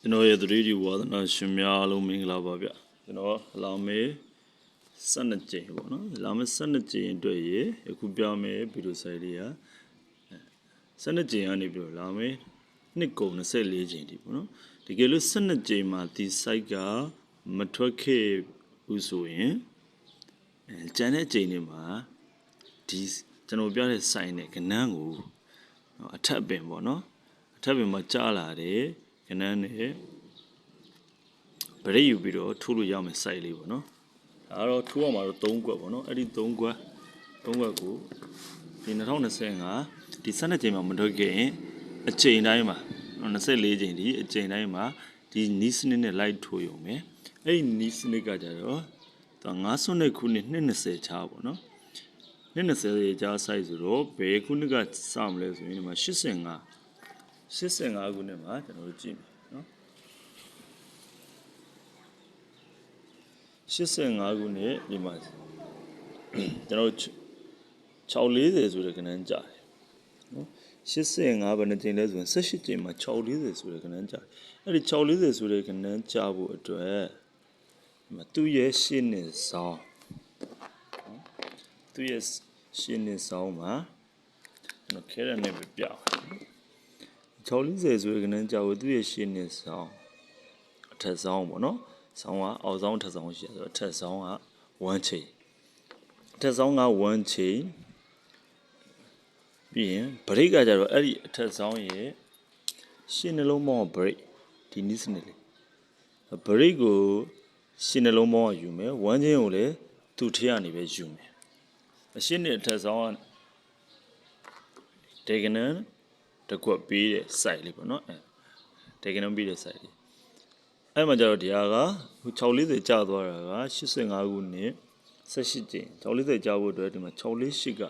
ကျွန်တော်ရဲ့ 3D ဝါသနာရှင်များအားလုံးမင်္ဂလာပါဗျကျွန်တော်လာမေ12ကြိမ်ပေါ့နော်လာမေ12ကြိမ်အတွက်ရေအခုပြမယ်ဗီဒီယိုဆိုင်လေးက12ကြိမ်ကနေပြီးတော့လာမေနှစ်ကုန်24ကြိမ်ဒီပေါ့နော်တကယ်လို့12ကြိမ်မှာဒီ site ကမထွက်ခဲ့ဘူးဆိုရင်အဲကျန်တဲ့ကြိမ်တွေမှာဒီကျွန်တော်ပြတဲ့ site နဲ့ကဏ္ဍကိုနော်အထက်ပင်ပေါ့နော်အထက်ပင်မှာကြားလာတ ယ်ကဏ္ဍနဲ့ဗရိတ်ယူပြီးတော့ထိုးလို့ရမယ် site လေးပေါ့နော်ဒါတော့ထိုးရမှာတော့3ကွက်ပေါ့နော်အဲ့ဒီ3ကွက်3ကွက်ကိုဒီ2025ဒီ12ချိန်မှာမထွက်ခဲ့ရင်အချိန်တိုင်းမှာ24ချိန်ဒီအချိန်တိုင်းမှာဒီနီးစနစ်နဲ့ light ထိုးရုံပဲအဲ့ဒီနီးစနစ်ကကြတော့သူ9ဆွနဲ့ခုနှစ်20ချားပေါ့နော်20ကြာ size ဆိုတော့ဘယ်ခုနှစ်ကစမလဲဆိုရင်ဒီမှာ85 85ခုနှစ်မှာကျွန်တော်တို့ကြည့်မယ်နော်85ခုနှစ်ဒီမှာကျွန်တော်640ဆိုတဲ့ကဏ္ဍကြာတယ်နော်85ဘယ်နှကြိမ်လဲဆိုရင်18ကြိမ်မှာ640ဆိုတဲ့ကဏ္ဍကြာတယ်အဲ့ဒီ640ဆိုတဲ့ကဏ္ဍကြာဖို့အတွက်ဒီမှာသူ့ရဲ့ရှင်းနေဆောင်နော်သူ့ရဲ့ရှင်းနေဆောင်မှာကျွန်တော်ခဲရနေပြပြအောင် 640ဆိုတဲ့ကနန်းကြောက်သူ့ရဲ့ရှင်းနေဆောင်အထက်ဆောင်ပေါ့နော်ဆောင်းကအောက်ဆောင်အထက်ဆောင်ရှိရဆိုတော့အထက်ဆောင်က1 chain အထက်ဆောင်က1 chain ပြီးရင် break ကကြတော့အဲ့ဒီအထက်ဆောင်ရဲ့ရှင်းနှလုံးပေါင်း break ဒီနည်းစနစ်လေး break ကိုရှင်းနှလုံးပေါင်းယူမယ်1 chain ကိုလည်းသူ့ထရနေပဲယူမယ်အရှင်းနဲ့အထက်ဆောင်ကဒေကနန် တကွက်ပေးတဲ့ site လေးပေါ့နော်အဲဒေကနန်ပေးတဲ့ site လေးအဲ့မှာကျတော့ဒီဟာက640ကျသွားတာက85ခုနှစ်18ကျင်း640ကျဖို့အတွက်ဒီမှာ648က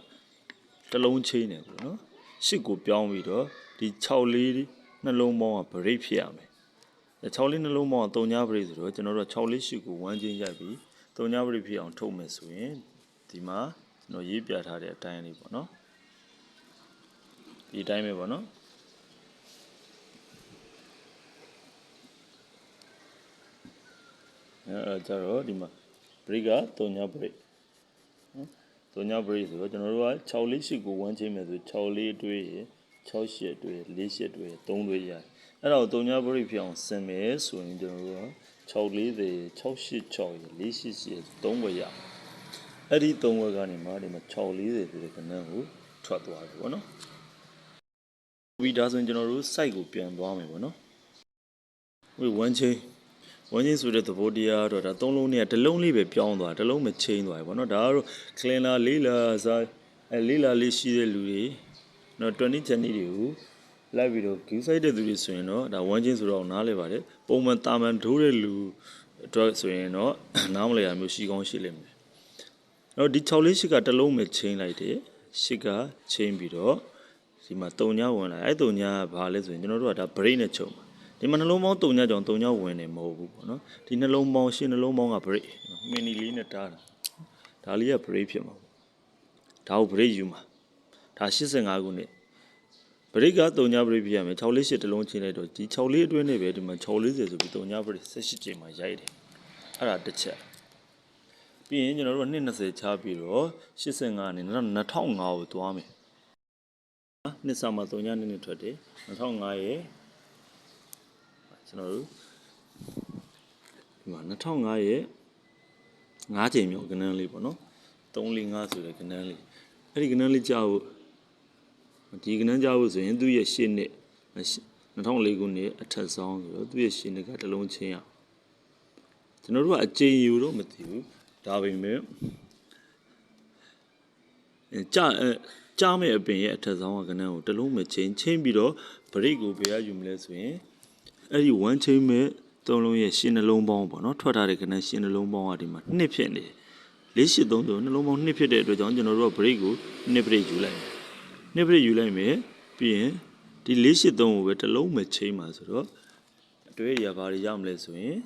တစ်လုံးချင်းနေပေါ့နော်8ကိုပြောင်းပြီးတော့ဒီ64နှလုံးပေါင်းက break ဖြစ်ရမယ်64နှလုံးပေါင်းက3ည break ဆိုတော့ကျွန်တော်တို့648ကို1ချင်းရိုက်ပြီး3ည break ဖြစ်အောင်ထုတ်မယ်ဆိုရင်ဒီမှာကျွန်တော်ရေးပြထားတဲ့အတိုင်းလေးပေါ့နော် ဒီအတိုင်းပဲပေါ့နော်အဲအဲ့ကြတော့ဒီမှာ break က3ည break နော်3ည break ဆိုတော့ကျွန်တော်တို့က6လေး8ကို1ချိန်မယ်ဆို6လေးအတွဲရ6ရှစ်အတွဲ4ရှစ်အတွဲ3အတွဲရအဲ့တော့3ည break ဖြစ်အောင်ဆင်မယ်ဆိုရင်ကျွန်တော်တို့က6လေးတွေ6ရှစ်6ရ4ရှစ်ရှစ်3ဘွယ်ရအဲ့ဒီ3ဘွယ်ကနေမှဒီမှာ6လေးတွေဆိုတဲ့ကဏ္ဍကိုထွက်သွားပြီပေါ့နော် ပြီးဒါဆိုရင်ကျွန်တော်တို့ site ကိုပြန်သွားမယ်ပေါ့နော်ဝေး1ချိန်ဝန်းချင်းဆိုတဲ့သဘောတရားတော့ဒါသုံးလုံးနဲ့တစ်လုံးလေးပဲပြောင်းသွားတစ်လုံးမချင်းသွားဘူးပေါ့နော်ဒါကတော့ cleaner လေးလာစားအဲလေးလာလေးရှိတဲ့လူတွေနော်20 channel တွေကိုလိုက်ပြီးတော့ view site တဲ့သူတွေဆိုရင်တော့ဒါဝန်းချင်းဆိုတော့နားလဲပါတယ်ပုံမှန်တာမန်ထိုးတဲ့လူအတွက်ဆိုရင်တော့နားမလဲရမျိုးရှိကောင်းရှိလိမ့်မယ်နော်ဒီ6လေးရှိကတစ်လုံးပဲချင်းလိုက်တယ်ရှိကချင်းပြီးတော့ ဒီမှာတုံညာဝင်လာအဲတုံညာကဘာလဲဆိုရင်ကျွန်တော်တို့ကဒါ brain နဲ့ချုပ်မှာဒီမှာနှလုံးပေါင်းတုံညကြောင်တုံညဝင်နေမဟုတ်ဘူးပေါ့နော်ဒီနှလုံးပေါင်းရှင်းနှလုံးပေါင်းက break မီနီလေးနဲ့တားတာဒါလေးက break ဖြစ်မှာဒါကို break ယူမှာဒါ85ခုနှစ် break ကတုံည break ဖြစ်ရမယ်6လေး8တလုံးချင်းလိုက်တော့ဒီ6လေးအတွင်းနဲ့ပဲဒီမှာ640ဆိုပြီးတုံည break 18ချိန်မှာရိုက်တယ်အဲ့ဒါတစ်ချက်ပြီးရင်ကျွန်တော်တို့220ချပြီးတော့85နဲ့2005ကိုသွားမယ် နှစ်ဆာမှာတုံညနဲ့ထွက်တယ်2005ရဲ့ကျွန်တော်တို့ဒီမှာ2005ရဲ့9ချိန်မြောက်ကဏ္ဍလေးပေါ့နော်345ဆိုတဲ့ကဏ္ဍလေးအဲ့ဒီကဏ္ဍလေးကြာဖို့ဒီကဏ္ဍကြာဖို့ဆိုရင်သူ့ရဲ့ရှင်းနှစ်2004ခုနှစ်အထက်ဆောင်ဆိုတော့သူ့ရဲ့ရှင်းနှစ်ကတစ်လုံးချင်းရကျွန်တော်တို့ကအချိန်ယူတော့မသိဘူးဒါပေမဲ့ ကြာကြားမဲ့အပင်ရဲ့အထက်ဆောင်ကကဏ္ဍကိုတစ်လုံးမချင်းချင်းပြီးတော့ဗရိတ်ကိုဘယ်ရယူမလဲဆိုရင်အဲ့ဒီ1 chain မဲ့သုံးလုံးရဲ့ရှင်းနှလုံးပေါင်းပေါ့နော်ထွက်ထားတဲ့ကဏ္ဍရှင်းနှလုံးပေါင်းကဒီမှာနှစ်ဖြစ်နေလေးရှိသုံးဆိုနှလုံးပေါင်းနှစ်ဖြစ်တဲ့အတွက်ကြောင့်ကျွန်တော်တို့က break ကိုနှစ် break ယူလိုက်မယ်နှစ် break ယူလိုက်မယ်ပြီးရင်ဒီလေးရှိသုံးကိုပဲတစ်လုံးမဲ့ chain ပါဆိုတော့အတွဲရဘာတွေရမလဲဆိုရင်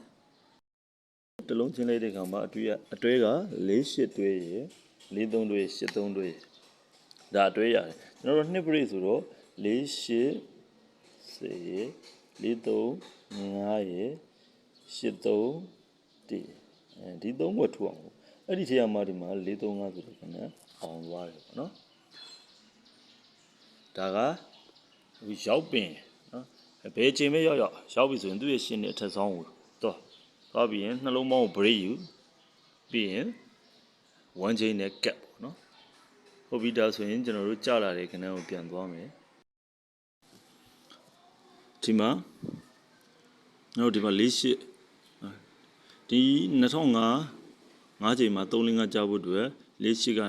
တစ်လုံးချင်းလိုက်တဲ့ခါမှာအတွဲအတွဲကလေးရှိတွဲရ လေးသုံးတွဲရှစ်သုံးတွဲဒါအတွဲရတယ်ကျွန်တော်တို့နှစ် break ဆိုတော့လေးရှိစေ9ရယ်83 1အဲဒီသုံးဘွက်ထူအောင်ပေါ့အဲ့ဒီထဲမှာဒီမှာ435ဆိုတော့ခဏအောင်သွားတယ်ပေါ့နော်ဒါကအခုရောက်ပင်နော်ဘယ်ချိန်ပဲရောက်ရောက်ရောက်ပြီဆိုရင်သူ့ရဲ့ရှင်းတဲ့အထက်ဆောင်ကိုတော့သွားပြီးရင်နှလုံးပေါင်းကို break ယူပြီးရင် one chain နဲ့ gap ပေါ့နော်ဟုတ်ပြီဒါဆိုရင်ကျွန်တော်တို့ကြာလာတဲ့ခဏကိုပြန်သွားမယ်ဒီမှာနောက်ဒီမှာ၄ရှစ်ဒီ2005 5ချိန်မှာ3လင်းကကြာဖို့အတွက်၄ရှစ်က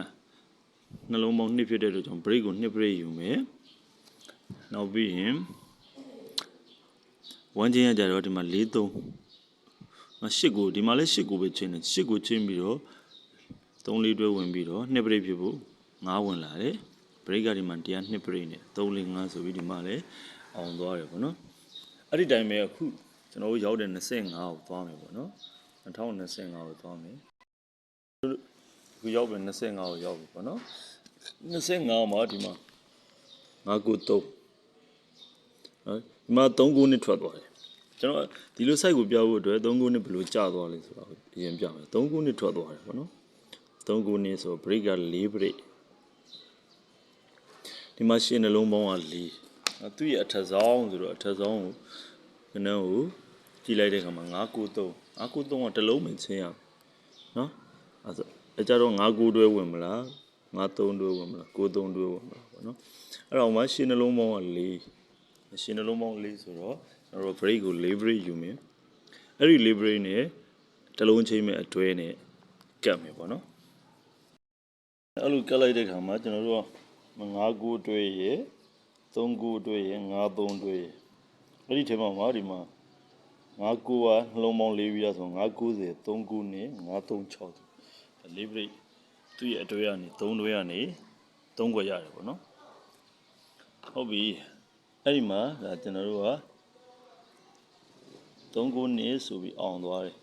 နှလုံးပေါင်းနှစ်ဖြစ်တဲ့အတွက်ကြောင့် break ကိုနှစ် break ယူမယ်နောက်ပြီးရင်1ချိန်ကကြာတော့ဒီမှာ4 3မရှစ်ကိုဒီမှာလည်းရှစ်ကိုပဲချိန်တယ်ရှစ်ကိုချိန်ပြီးတော့ 3လေးတွဲဝင်ပြီးတော့နှစ် break ဖြစ်ဖို့9ဝင်လာတယ် break ကဒီမှာတရားနှစ် break နဲ့3 4 5ဆိုပြီးဒီမှာလည်းအောင်သွားတယ်ပေါ့နော်အဲ့ဒီတိုင်းပဲအခုကျွန်တော်တို့ရောက်တဲ့25ကိုသွားမယ်ပေါ့နော်2025ကိုသွားမယ်အခုရောက်ပြီ25ကိုရောက်ပြီပေါ့နော်25မှာဒီမှာ5ကို3ဟုတ်ဒီမှာ3ခုနှစ်ထွက်သွားတယ်ကျွန်တော်ဒီလို site ကိုပြဖို့အတွက်3ခုနှစ်ဘယ်လိုကျသွားလဲဆိုတော့အရင်ပြမယ်3ခုနှစ်ထွက်သွားတယ်ပေါ့နော် 3ခုနှစ်ဆို break က4 break ဒီမှာရှင်းနှလုံးပေါင်းက4သူ့ရဲ့အထက်ဆောင်ဆိုတော့အထက်ဆောင်ကိုခဏကိုကြည့်လိုက်တဲ့အခါမှာ993 993ကတစ်လုံးမချင်းရနော်အဲ့ဒါအကြတော့9 9တွဲဝင်မလား9 3တွဲဝင်မလား9 3တွဲဝင်မလားပေါ့နော်အဲ့တော့မှရှင်းနှလုံးပေါင်းက4ရှင်းနှလုံးပေါင်း4ဆိုတော့ကျွန်တော်တို့ break ကို4 break ယူမယ်အဲ့ဒီ4 break နဲ့တစ်လုံးချင်းမဲ့အတွဲနဲ့ကတ်မယ်ပေါ့နော် အဲ့လိုကတ်လိုက်တဲ့အခါမှာကျွန်တော်တို့က9ခုတွဲရယ်3ခုတွဲရယ်9 3တွဲရယ်အဲ့ဒီထဲမှာမှာဒီမှာ9ခုကနှလုံးပေါင်း4ပြီးရဆို990 3ခုနဲ့936လေးဘရိတ်သူ့ရဲ့အတွဲကနေ3တွဲကနေ3ခွက်ရတယ်ပေါ့နော်ဟုတ်ပြီအဲ့ဒီမှာဒါကျွန်တော်တို့က3ခုနဲ့ဆိုပြီးအောင်သွားတယ်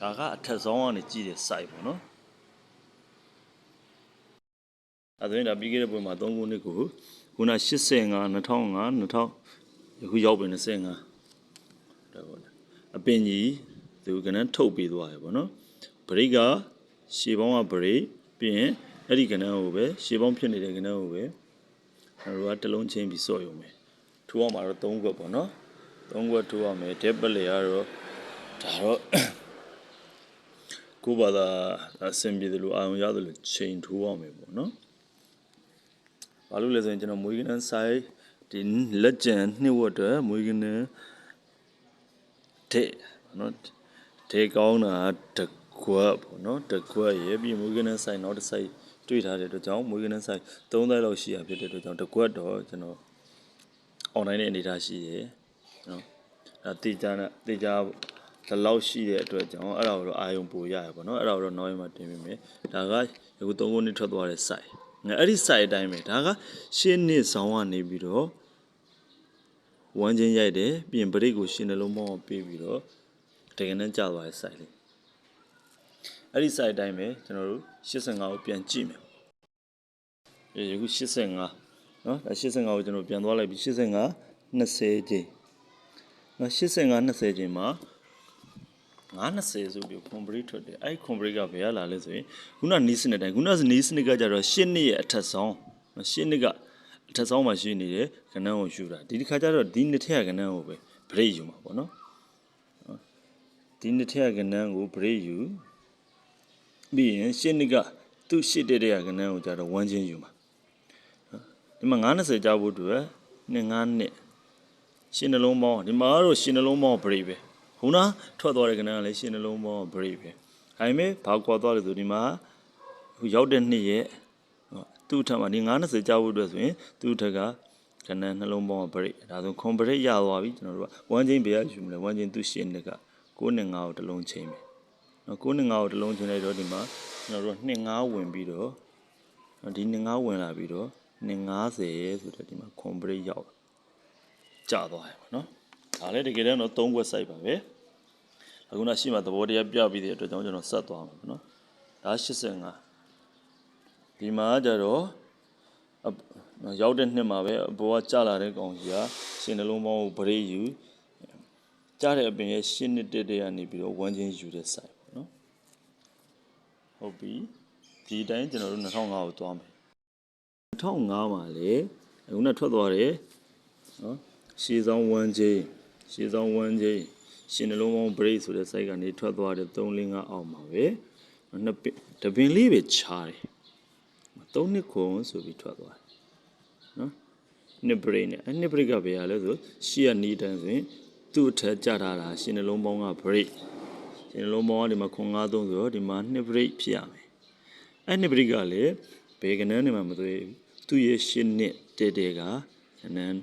ဒါကအထက်ဆုံးကနေကြည့်တဲ့ site ပေါ့နော် အဲဒါရင်ဒါပြီးခဲ့တဲ့ပွဲမှာ3ခုနှစ်ကိုခုန85 2005 2000ယခုရောက်ပြီ25ဒါပေါ့အပင်ကြီးသူကနန်းထုတ်ပေးသွားရပေါ့နော်ဘရိတ်ကရှေးပေါင်းကဘရိတ်ပြီးရင်အဲ့ဒီကနန်းကိုပဲရှေးပေါင်းဖြစ်နေတဲ့ကနန်းကိုပဲကျွန်တော်တို့ကတစ်လုံးချင်းပြီးစော့ရုံပဲထိုးအောင်မှာတော့3ခွက်ပေါ့နော်3ခွက်ထိုးအောင်မယ်ဒက်ပလေကတော့ဒါတော့ကိုဘာသာအဆင်ပြေတယ်လို့အာရုံရတယ်လို့ချိန်ထိုးအောင်မယ်ပေါ့နော် ဘာလို့လဲဆိုရင်ကျွန်တော်မွေးကနန်းဆိုင်ဒီလက်ကျန်နှစ်ဝတ်အတွက်မွေးကနန်းတဲ့နော်တေကောင်းတာတကွက်ပေါ့နော်တကွက်ရေပြီးမွေးကနန်းဆိုင်နောက်တစ်ဆိုင်တွေ့ထားတဲ့အတွက်ကြောင့်မွေးကနန်းဆိုင်၃တိုက်လောက်ရှိရဖြစ်တဲ့အတွက်ကြောင့်တကွက်တော့ကျွန်တော် online နဲ့အနေထားရှိတယ်နော်အဲတေချာနဲ့တေချာဒီလောက်ရှိတဲ့အတွက်ကြောင့်အဲ့ဒါကိုတော့အာယုံပိုရရပါတော့အဲ့ဒါကိုတော့နောက်ရမှာတင်ပေးမယ်ဒါကယခု၃ခုနှစ်ထွက်သွားတဲ့ site ငါ အဲ့ဒီ site အတိုင်းပဲဒါကရှင်းနှစ်ဆောင်ကနေပြီးတော့ဝမ်းချင်းရိုက်တယ်ပြီးရင်ပရိတ်ကိုရှင်းနှလုံးပေါင်းပေးပြီးတော့တကယ်နဲ့ကြာသွားတဲ့ site လေးအဲ့ဒီ site အတိုင်းပဲကျွန်တော်တို့85ကိုပြန်ကြည့်မယ်အေးယခု85နော်ဒါ85ကိုကျွန်တော်ပြန်သွားလိုက်ပြီး85 20ချိန်နော်85 20ချိန်မှာ 920ဆိုပြီး complete ထွက်တယ်အဲ့ complete ကဘယ်ရလာလဲဆိုရင်ခုနနီးစနစ်တိုင်းခုနနီးစနစ်ကကြတော့ရှင်းနှစ်ရဲ့အထက်ဆောင်ရှင်းနှစ်ကအထက်ဆောင်မှာရှိနေတဲ့ကဏ္ဍကိုယူတာဒီတစ်ခါကျတော့ဒီနှစ်ထက်ကကဏ္ဍကိုပဲ break ယူမှာပေါ့နော်ဒီနှစ်ထက်ကကဏ္ဍကို break ယူပြီးရင်ရှင်းနှစ်ကသူ့ရှစ်တဲ့တဲ့ကဏ္ဍကိုကြတော့ဝမ်းချင်းယူမှာဒီမှာ920ကြာဖို့အတွက်နှစ်9နှစ်ရှင်းနှလုံးပေါင်းဒီမှာကတော့ရှင်းနှလုံးပေါင်း break ပဲ ခုနထွက်သွားတဲ့ကဏ္ဍကလည်းရှင်းနှလုံးပေါင်း break ပဲဒါပေမဲ့ဘာကွာသွားလဲဆိုဒီမှာဟိုရောက်တဲ့နှစ်ရဲ့သူ့ထက်မှာဒီ920ကြာဖို့အတွက်ဆိုရင်သူ့ထက်ကကဏ္ဍနှလုံးပေါင်း break ဒါဆို complete ရသွားပြီကျွန်တော်တို့က1ချင်းဘေးကယူမလဲ1ချင်းသူ့ရှင်းနှစ်က9နဲ့9ကိုတစ်လုံးချိန်မယ်နော်9နဲ့9ကိုတစ်လုံးချိန်လိုက်တော့ဒီမှာကျွန်တော်တို့2 5ဝင်ပြီးတော့ဒီ2 5ဝင်လာပြီးတော့250ရဲဆိုတော့ဒီမှာ complete ရောက်ကြာသွားရပါတော့ ဒါလည်းတကယ်တော့3 website ပါပဲအခုနရှိမှသဘောတရားပြပြီးတဲ့အတွက်ကြောင့်ကျွန်တော်ဆက်သွားမှာပေါ့နော်ဒါ85ဒီမှာကြတော့အပနော်ရောက်တဲ့နှစ်မှာပဲအပေါ်ကကြာလာတဲ့ကောင်ကြီးကရှင်နှလုံးပေါင်းကိုဗရိတ်ယူကြားတဲ့အပင်ရဲ့ရှင်းနှစ်တက်တဲ့ကနေပြီးတော့ဝမ်းချင်းယူတဲ့ဆိုင်ပေါ့နော်ဟုတ်ပြီဒီအတိုင်းကျွန်တော်တို့2005ကိုသွားမယ်2005မှာလေအခုနဲ့ထွက်သွားတယ်နော်ရှေးဆောင်ဝမ်းချင်း ရှေးဆောင်ဝမ်းချင်းရှင်နှလုံးပေါင်းဗရိတ်ဆိုတဲ့ဆိုင်ကနေထွက်သွားတဲ့305အောက်မှာပဲနှစ်ပင်တပင်လေးပဲခြားတယ်3နှစ်ခွန်ဆိုပြီးထွက်သွားတယ်နော်နှစ်ပရိတ်နဲ့အဲနှစ်ပရိတ်ကဘယ်ရလဲဆိုရှီရနီတန်းဆိုရင်သူ့အထက်ကြထားတာရှင်နှလုံးပေါင်းကပရိတ်ရှင်နှလုံးပေါင်းကဒီမှာခွန်93ဆိုတော့ဒီမှာနှစ်ပရိတ်ဖြစ်ရမယ်အဲနှစ်ပရိတ်ကလည်းဘယ်ကနန်းနေမှာမသွေးဘူးသူ့ရဲ့ရှင်းနှစ်တဲတဲကနန်း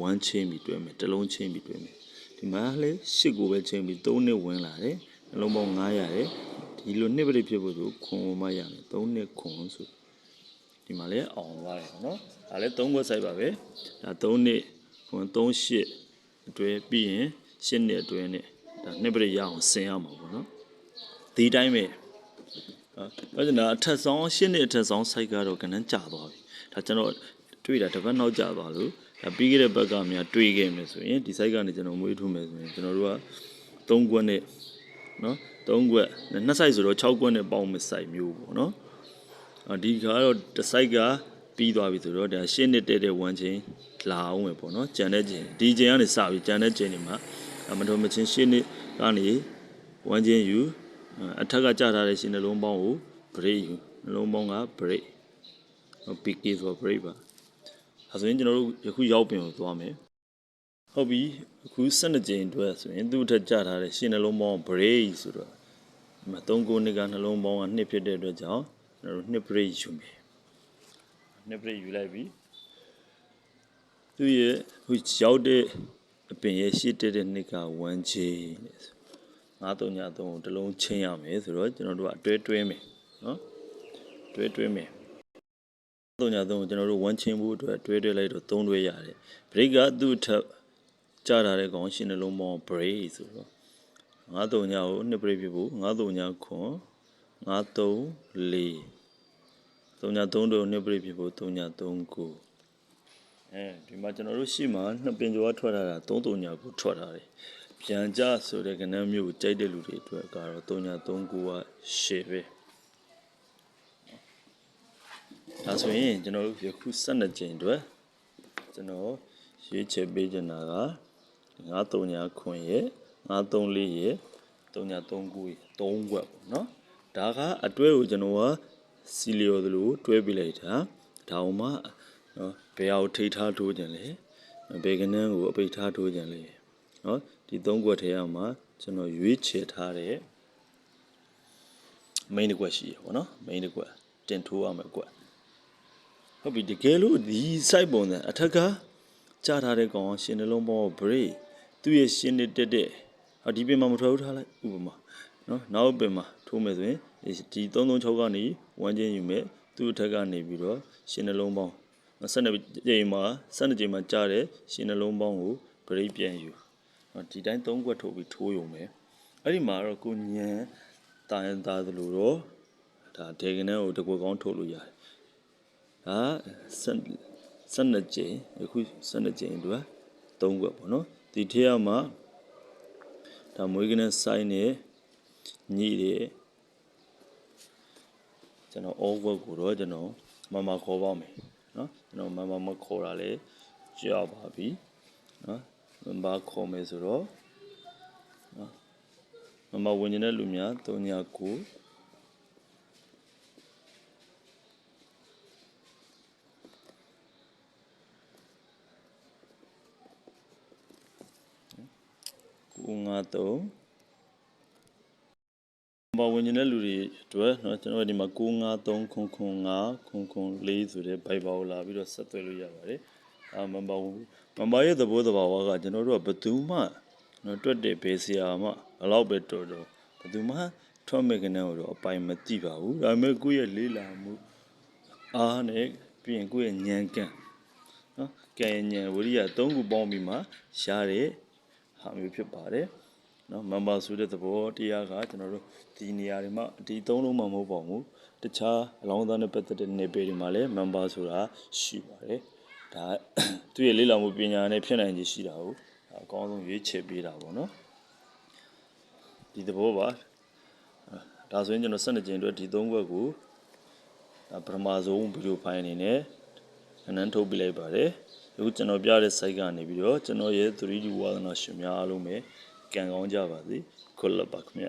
ဝမ်းချင်းပြီးတွဲမယ်တစ်လုံးချင်းပြီးတွဲမယ်ဒီမှာလေရှစ်ကိုပဲချင်းပြီး၃နှစ်ဝင်လာတယ်နှလုံးပေါင်း900ရတယ်ဒီလိုနှစ်ပရိတ်ဖြစ်ဖို့ဆိုခွန်မရမယ်၃နှစ်ခွန်ဆိုဒီမှာလည်းအောင်သွားတယ်ပေါ့နော်ဒါလည်း၃ခွက်ဆိုင်ပါပဲဒါ၃နှစ်ဟို3 8အတွဲပြီးရင်8နှစ်အတွဲနဲ့ဒါနှစ်ပရိရအောင်ဆင်ရမှာပေါ့နော်ဒီတိုင်းပဲအဲဒါကြောင့်အထက်ဆောင်8နှစ်အထက်ဆောင် site ကတော့ကနန်းကြာသွားပြီဒါကျွန်တော်တွေ့တာတစ်ပတ်နောက်ကြာသွားလို့ဒါ ပြီးခဲ့တဲ့ဘက်ကများတွေ့ခဲ့မယ်ဆိုရင်ဒီ site ကနေကျွန်တော်မွေးထုတ်မယ်ဆိုရင်ကျွန်တော်တို့က3ခွက်နဲ့နော်3ခွက်နှစ် site ဆိုတော့6ခွက်နဲ့ပေါင်းမဲ့ site မျိုးပေါ့နော်အဒီကတော့တစ်ဆိုင်ကပြီးသွားပြီဆိုတော့ဒါရှင်းနှစ်တဲ့တဲ့ဝမ်းချင်းလာအောင်ပဲပေါ့နော်ကြံတဲ့ချင်းဒီချင်းကနေစပြီးကြံတဲ့ချင်းတွေမှာအမတော်မချင်းရှင်းနှစ်ကနေဝမ်းချင်းယူအထက်ကကြာထားတဲ့ရှင်းနှလုံးပေါင်းကို break ယူနှလုံးပေါင်းက break ဟို PK ဆို break ပါ အဲဆိုရင်ကျွန်တော်တို့ယခုရောက်ပြင်ကိုသွားမယ်ဟုတ်ပြီအခု12ကြိမ်အတွက်ဆိုရင်သူ့အထက်ကြာထားတဲ့ရှင်းနှလုံးပေါင်း break ဆိုတော့ဒီမှာ3ကိုနှစ်ကနှလုံးပေါင်းကနှစ်ဖြစ်တဲ့အတွက်ကြောင့်ကျွန်တော်တို့နှစ် break ယူမယ်နှစ် break ယူလိုက်ပြီသူရဲ့ဟိုရောက်တဲ့အပင်ရဲ့ရှေ့တက်တဲ့နှစ်က1 chain တဲ့ဆို9 3ည3ကိုတစ်လုံးချင်းရမယ်ဆိုတော့ကျွန်တော်တို့ကအတွဲတွဲမယ်နော်တွဲတွဲမယ် 3ည3ကိုကျွန်တော်တို့1 chain ဖို့အတွက်တွဲတွဲလိုက်တော့3တွဲရတယ် break ကသူ့အထက်ကြားထားတဲ့ကောင်ရှင်းနှလုံးပေါင်း break ဆိုတော့9 3ညကိုနှစ် break ဖြစ်ဖို့9 3ညခွန်9 3 4 3ည3တို့နှစ်ပြည့်ဖြစ်ဖို့3ည3ကိုအဲဒီမှာကျွန်တော်တို့ရှိမှနှစ်ပင်ကျော်ကထွက်လာတာ3 3ညကိုထွက်လာတယ်ပြန်ကြဆိုတဲ့ကဏ္ဍမျိုးကိုကြိုက်တဲ့လူတွေအတွက်ကတော့3ည3ကိုကရှေ့ပဲ ဒါဆိုရင်ကျွန်တော်တို့ယခု12ကြိမ်အတွက်ကျွန်တော်ရွေးချယ်ပေးချင်တာက9 3ညခွန်ရဲ့9 3 4ရဲ့3ည3ကို3ခွက်ပေါ့နော်ဒါကအတွဲကိုကျွန်တော်ကစီလီယိုသလိုတွဲပြလိုက်တာဒါအောင်မှနော်ဘယ်အောင်ထိထားထိုးကြလဲဘယ်ကနန်းကိုအပိတ်ထားထိုးကြလဲနော်ဒီသုံးခွက်ထဲအောင်မှကျွန်တော်ရွေးချယ်ထားတဲ့ main တစ်ခွက်ရှိရပါတော့ main တစ်ခွက်တင်ထိုးရမယ်ကွက် ဟုတ်ပြီတကယ်လို့ဒီ site ပုံစံအထက်ကကြားထားတဲ့ကောင်ရှင်နှလုံးပေါင်း break သူ့ရဲ့ရှင်းနေတက်တဲ့ဟာဒီပင်မှာမထွက်ဘူးထားလိုက်ဥပမာနော်နောက်ပင်မှာထိုးမယ်ဆိုရင်ဒီ336ကနေဝမ်းချင်းယူမယ်သူ့အထက်ကနေပြီးတော့ရှင်းနှလုံးပေါင်း12ကြိမ်မှာ12ကြိမ်မှာကြားတဲ့ရှင်းနှလုံးပေါင်းကို break ပြန်ယူဒီတိုင်း3ခွက်ထုတ်ပြီးထိုးရုံပဲအဲ့ဒီမှာတော့ကိုညံတာရင်သားသလိုတော့ဒါဒေဂနန်းကိုတကွက်ကောင်းထုတ်လို့ရတယ် ဒါ12ကျင်းအခု12ကျင်းတို့က3ခွက်ပေါ့နော်ဒီထက်မှာဒါမွေးကနေစိုင်းနေညိတယ်ကျွန်တော် all work ကိုတော့ကျွန်တော်မမခေါ်ပါမယ်နော်ကျွန်တော်မမမခေါ်တာလဲကြောက်ပါပြီနော်မမခေါ်မယ်ဆိုတော့နော်မမဝင်နေတဲ့လူများ309 953ဘာဝင်နေတဲ့လူတွေအတွက်เนาะကျွန်တော်ဒီမှာ953ခွန်ခွန်9ခွန်ခွန်4ဆိုတဲ့ Viber ကိုလာပြီးတော့ဆက်သွယ်လို့ရပါတယ်အာမမမမရဲ့သဘောတဘာဝကကျွန်တော်တို့ကဘသူမှနော်တွက်တဲ့ဘေးဆရာမှဘလောက်ပဲတော်တော်ဘသူမှထွက်မဲ့ကနေတော့အပိုင်မတိပါဘူးဒါပေမဲ့ကိုယ့်ရဲ့လေးလာမှုအားနဲ့ပြင်ကိုယ့်ရဲ့ဉာဏ်ကံနော်ကံဉာဏ်ဝိရိယသုံးခုပေါင်းပြီးမှရတဲ့ ဟာမျိုးဖြစ်ပါတယ်နော် member ဆိုတဲ့သဘောတရားကကျွန်တော်တို့ဒီနေရာတွေမှာဒီသုံးလုံးမှမဟုတ်ပါဘူးတခြားအလောင်းသားနဲ့ပတ်သက်တဲ့နေပေတွေမှာလည်း member ဆိုတာရှိပါတယ်ဒါသူ့ရဲ့လေ့လာမှုပညာနဲ့ဖြစ်နိုင်ခြေရှိတာကိုအကောင်းဆုံးရွေးချယ်ပေးတာပေါ့နော်ဒီသဘောပါဒါဆိုရင်ကျွန်တော်12ကျင်အတွက်ဒီ၃ဘက်ကိုဒါပထမဆုံးဗီဒီယိုဖိုင်အနေနဲ့အနန်းထုတ်ပြလိုက်ပါတယ် အခုကျွန်တော်ပြတဲ့ site ကနေပြီးတော့ကျွန်တော်ရဲ့ 3D ဝါသနာရှင်များအားလုံးပဲကံကောင်းကြပါစေခွတ်လက်ပါခင်ဗျ